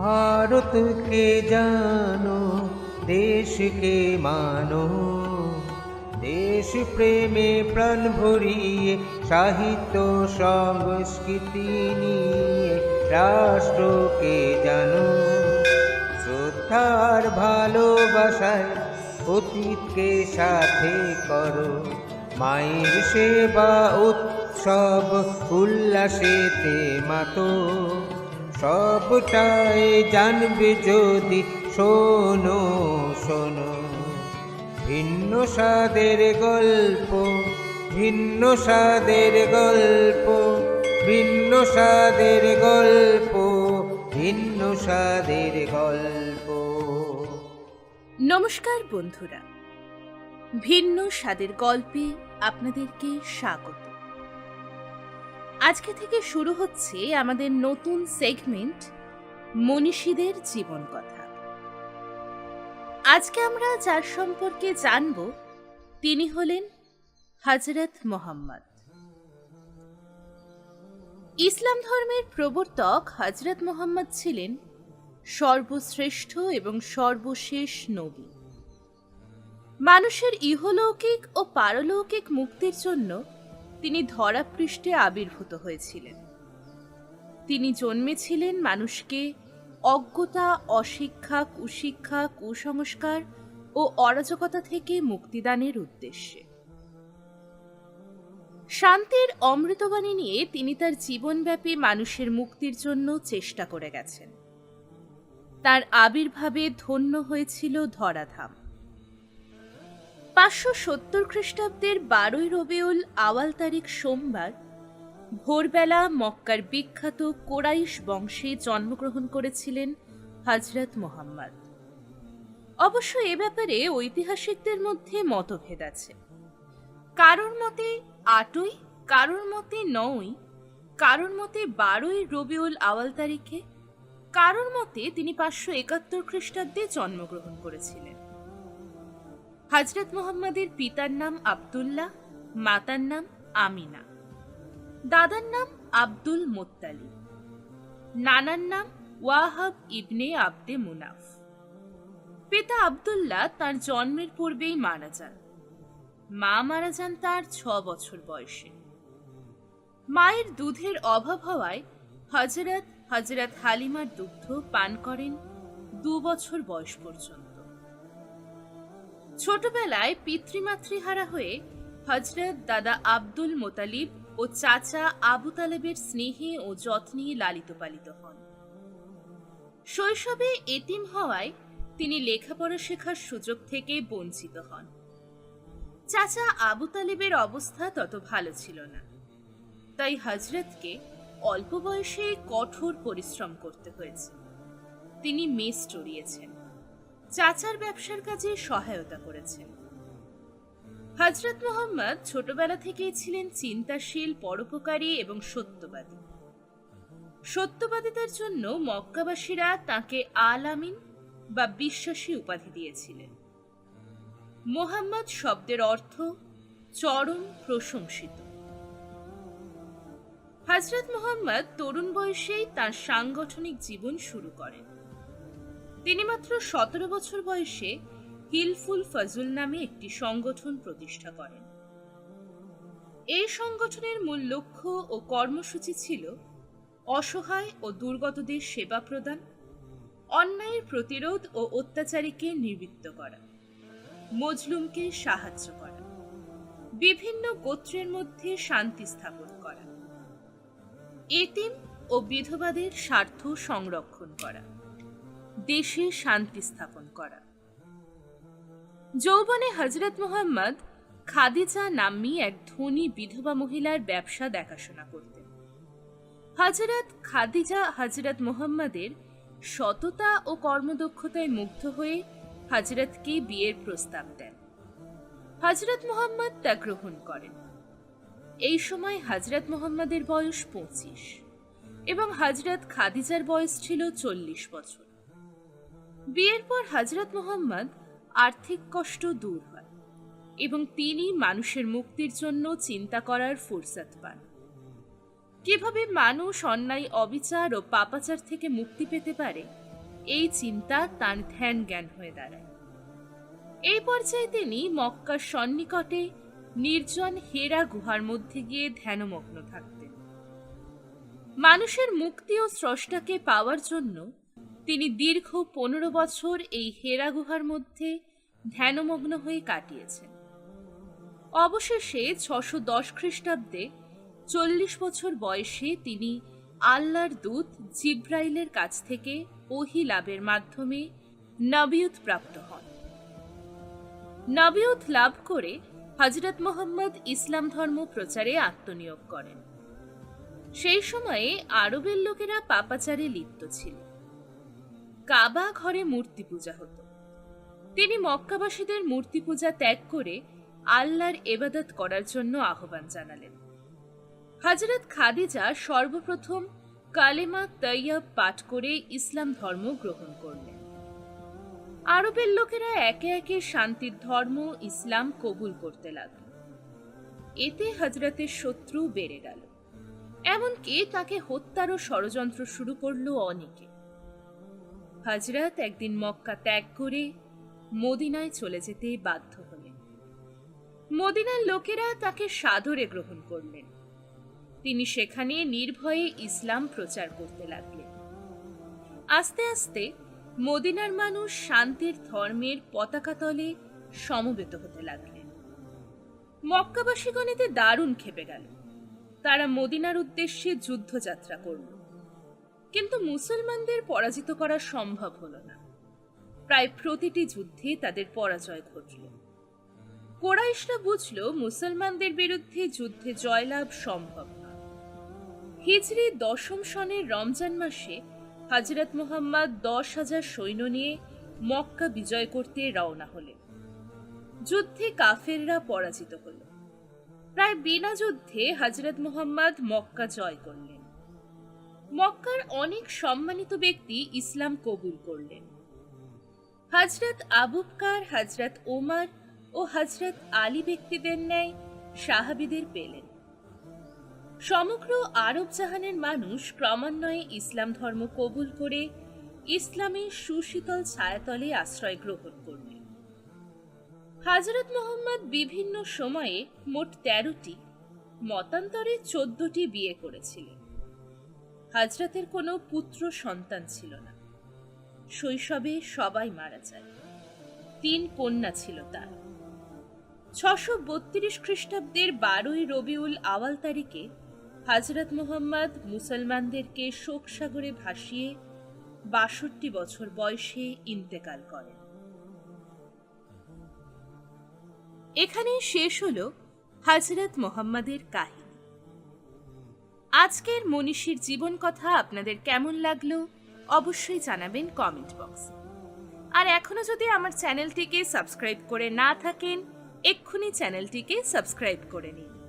ভারতকে জানো দেশকে মানো। দেশ প্রেমে প্রাণ ভরিয়ে, সাহিত্য, সংস্কৃতি নিয়ে রাষ্ট্রকে জানো। শ্রদ্ধার ভালোবাসায় অতীতকে সাথে করো। মায়ের সেবা, উৎসব, উল্লাসেতে মাতো। সবটাই জানবে যদি শোনো শোনো। ভিন্ন স্বাদের গল্প, ভিন্ন স্বাদের গল্প, ভিন্ন স্বাদের গল্প, ভিন্ন স্বাদের গল্প। নমস্কার বন্ধুরা। ভিন্ন স্বাদের গল্পে আপনাদেরকে স্বাগত। আজকে থেকে শুরু হচ্ছে আমাদের নতুন সেগমেন্ট মনীষীদের জীবন কথা। আজকে আমরা যার সম্পর্কে জানব, তিনি হলেন হজরত মোহাম্মদ। ইসলাম ধর্মের প্রবর্তক হজরত মোহাম্মদ ছিলেন সর্বশ্রেষ্ঠ এবং সর্বশেষ নবী। মানুষের ইহলৌকিক ও পারলৌকিক মুক্তির জন্য তিনি ধরাপৃষ্ঠে আবির্ভূত হয়েছিলেন। তিনি জন্মেছিলেন মানুষকে অজ্ঞতা, অশিক্ষা, কুশিক্ষা, কুসংস্কার ও অরাজকতা থেকে মুক্তিদানের উদ্দেশ্যে। শান্তির অমৃতবাণী নিয়ে তিনি তার জীবনব্যাপী মানুষের মুক্তির জন্য চেষ্টা করে গেছেন। তার আবির্ভাবে ধন্য হয়েছিল ধরাধাম। পাঁচশো সত্তর খ্রিস্টাব্দের বারোই রবিউল আওয়াল তারিখ সোমবার, ভোরবেলা মক্কার বিখ্যাত কোরাইশ বংশে জন্মগ্রহণ করেছিলেন হজরত মোহাম্মদ। অবশ্য এ ব্যাপারে ঐতিহাসিকদের মধ্যে মতভেদ আছে। কারোর মতে আটই, কারোর মতে নয়, কারোর মতে বারোই রবিউল আওয়াল তারিখে, কারোর মতে তিনি পাঁচশো একাত্তর খ্রিস্টাব্দে জন্মগ্রহণ করেছিলেন। হজরত মোহাম্মদের পিতার নাম আবদুল্লাহ, মাতার নাম আমিনা। দাদার নাম আব্দুল মোত্তালি। নানার নাম ওয়াহাব ইবনে আবদে মুনাফ। পিতা আবদুল্লাহ তার জন্মের পূর্বেই মারা যান। মা মারা যান তার ছ বছর বয়সে। মায়ের দুধের অভাব হওয়ায় হজরত হজরত হালিমার দুগ্ধ পান করেন দু বছর বয়স পর্যন্ত। ছোটবেলায় পিতৃমাতৃহারা হয়ে হজরত দাদা আব্দুল মোতালিব ও চাচা আবু তালেবের স্নেহে ও যত্নে লালিত পালিত হন। শৈশবে এতিম হওয়ায় তিনি লেখাপড়া শেখার সুযোগ থেকে বঞ্চিত হন। চাচা আবু তালেবের অবস্থা তত ভালো ছিল না। তাই হজরতকে অল্প বয়সে কঠোর পরিশ্রম করতে হয়েছে। তিনি মেস চড়িয়েছেন। চাচার ব্যবসার কাজে সহায়তা করেছেন। হজরত মোহাম্মদ ছোটবেলা থেকেই ছিলেন চিন্তাশীল, পরোপকারী এবং সত্যবাদী। সত্যবাদিতার জন্য মক্কাবাসীরা তাকে আল আমিন বা বিশ্বাসী উপাধি দিয়েছিলেন। মোহাম্মদ শব্দের অর্থ চরম প্রশংসিত। হজরত মোহাম্মদ তরুণ বয়সেই তার সাংগঠনিক জীবন শুরু করেন। তিনি মাত্র সতেরো বছর বয়সে হিলফুল ফজল নামে একটি সংগঠন প্রতিষ্ঠা করেন। এই সংগঠনের মূল লক্ষ্য ও কর্মসূচি ছিল অসহায় ও দুর্গতদের সেবা প্রদান, অন্যায়ের প্রতিরোধ ও অত্যাচারীকে নিবৃত্ত করা, মজলুমকে সাহায্য করা, বিভিন্ন গোত্রের মধ্যে শান্তি স্থাপন করা, এতিম ও বিধবাদের স্বার্থ সংরক্ষণ করা। দেশে শান্তি স্থাপন করা। যৌবনে হজরত মোহাম্মদ খাদিজা নাম্নী এক ধনী বিধবা মহিলার ব্যবসা দেখাশোনা করতেন। হজরত খাদিজা হজরত মোহাম্মদের সততা ও কর্মদক্ষতায় মুগ্ধ হয়ে হজরতকে বিয়ের প্রস্তাব দেন। হজরত মোহাম্মদ তা গ্রহণ করেন। এই সময় হজরত মোহাম্মদের বয়স পঁচিশ এবং হজরত খাদিজার বয়স ছিল চল্লিশ বছর। বিয়ের পর হজরত মোহাম্মদ আর্থিক কষ্ট দূর হয় এবং তিনি মানুষের মুক্তির জন্য চিন্তা করার ফুরসত পান। কীভাবে মানুষ অন্যায়, অবিচার ও পাপাচার থেকে মুক্তি পেতে পারে, এই চিন্তা তার ধ্যান জ্ঞান হয়ে দাঁড়ায়। এই পর্যায়ে তিনি মক্কার সন্নিকটে নির্জন হেরা গুহার মধ্যে গিয়ে ধ্যানমগ্ন থাকতেন। মানুষের মুক্তি ও স্রষ্টাকে পাওয়ার জন্য তিনি দীর্ঘ পনেরো বছর এই হেরা গুহার মধ্যে ধ্যানমগ্ন হয়ে কাটিয়েছেন। অবশেষে ছশো দশ খ্রিস্টাব্দে চল্লিশ বছর বয়সে তিনি আল্লাহর দূত জিব্রাইলের কাছ থেকে ওহি লাভের মাধ্যমে নবিয়ত প্রাপ্ত হন। নবিয়ত লাভ করে হজরত মোহাম্মদ ইসলাম ধর্ম প্রচারে আত্মনিয়োগ করেন। সেই সময়ে আরবের লোকেরা পাপাচারে লিপ্ত ছিল কাবা ঘরে মূর্তি পূজা হতো। তিনি মক্কাবাসীদের মূর্তি পূজা ত্যাগ করে আল্লাহর এবাদত করার জন্য আহ্বান জানালেন। হজরত খাদিজা সর্বপ্রথম কালেমা তৈয়ব পাঠ করে ইসলাম ধর্ম গ্রহণ করলেন। আরবের লোকেরা একে একে শান্তির ধর্ম, ইসলাম কবুল করতে লাগল। এতে হজরতের শত্রু বেড়ে গেল। এমনকি তাকে হত্যারও ষড়যন্ত্র শুরু করল অনেকে। হজরত একদিন মক্কা ত্যাগ করে মদিনায় চলে যেতে বাধ্য হলেন। মদিনার লোকেরা তাকে সাদরে গ্রহণ করলেন। তিনি সেখানে নির্ভয়ে ইসলাম প্রচার করতে লাগলেন। আস্তে আস্তে মদিনার মানুষ শান্তির ধর্মের পতাকা তলে সমবেত হতে লাগলেন। মক্কাবাসীগণ এতে দারুণ খেপে গেল। তারা মদিনার উদ্দেশ্যে যুদ্ধযাত্রা করল। কিন্তু মুসলমানদের পরাজিত করা সম্ভব হল না। প্রায় প্রতিটি যুদ্ধে তাদের পরাজয় ঘটল। কোরাইশরা বুঝল মুসলমানদের বিরুদ্ধে যুদ্ধে জয়লাভ সম্ভব না। হিজরি দশম সনের রমজান মাসে হজরত মোহাম্মদ দশ হাজার সৈন্য নিয়ে মক্কা বিজয় করতে রওনা হলেন। যুদ্ধে কাফেররা পরাজিত হল। প্রায় বিনা যুদ্ধে হজরত মোহাম্মদ মক্কা জয় করলেন। মক্কার অনেক সম্মানিত ব্যক্তি ইসলাম কবুল করলেন। হজরত আবুবকার হজরত ওমর ও হজরত আলী ব্যক্তিদের ন্যায় সাহাবিদের পেলেন। সমগ্র আরব জাহানের মানুষ ক্রমান্বয়ে ইসলাম ধর্ম কবুল করে ইসলামের সুশীতল ছায়াতলে আশ্রয় গ্রহণ করলেন। হাজরত মোহাম্মদ বিভিন্ন সময়ে মোট তেরোটি, মতান্তরে চোদ্দটি বিয়ে করেছিলেন। হাজরতের কোনো পুত্র সন্তান ছিল না। শৈশবে সবাই মারা যায়। তিন কন্যা ছিল তার। ছশো বত্রিশ খ্রিস্টাব্দের বারোই রবিউল আওয়াল তারিখে হাজরত মোহাম্মদ মুসলমানদেরকে শোকসাগরে ভাসিয়ে বাষট্টি বছর বয়সে ইন্তেকাল করেন। এখানেই শেষ হল হাজরত মোহাম্মদের কাহিনী। আজকের মনীষীর জীবন কথা আপনাদের কেমন লাগল অবশ্যই জানাবেন কমেন্ট বক্স আর এখনও যদি আমার চ্যানেলটিকে সাবস্ক্রাইব করে না থাকেন, এক্ষুনি চ্যানেলটিকে সাবস্ক্রাইব করে নিন।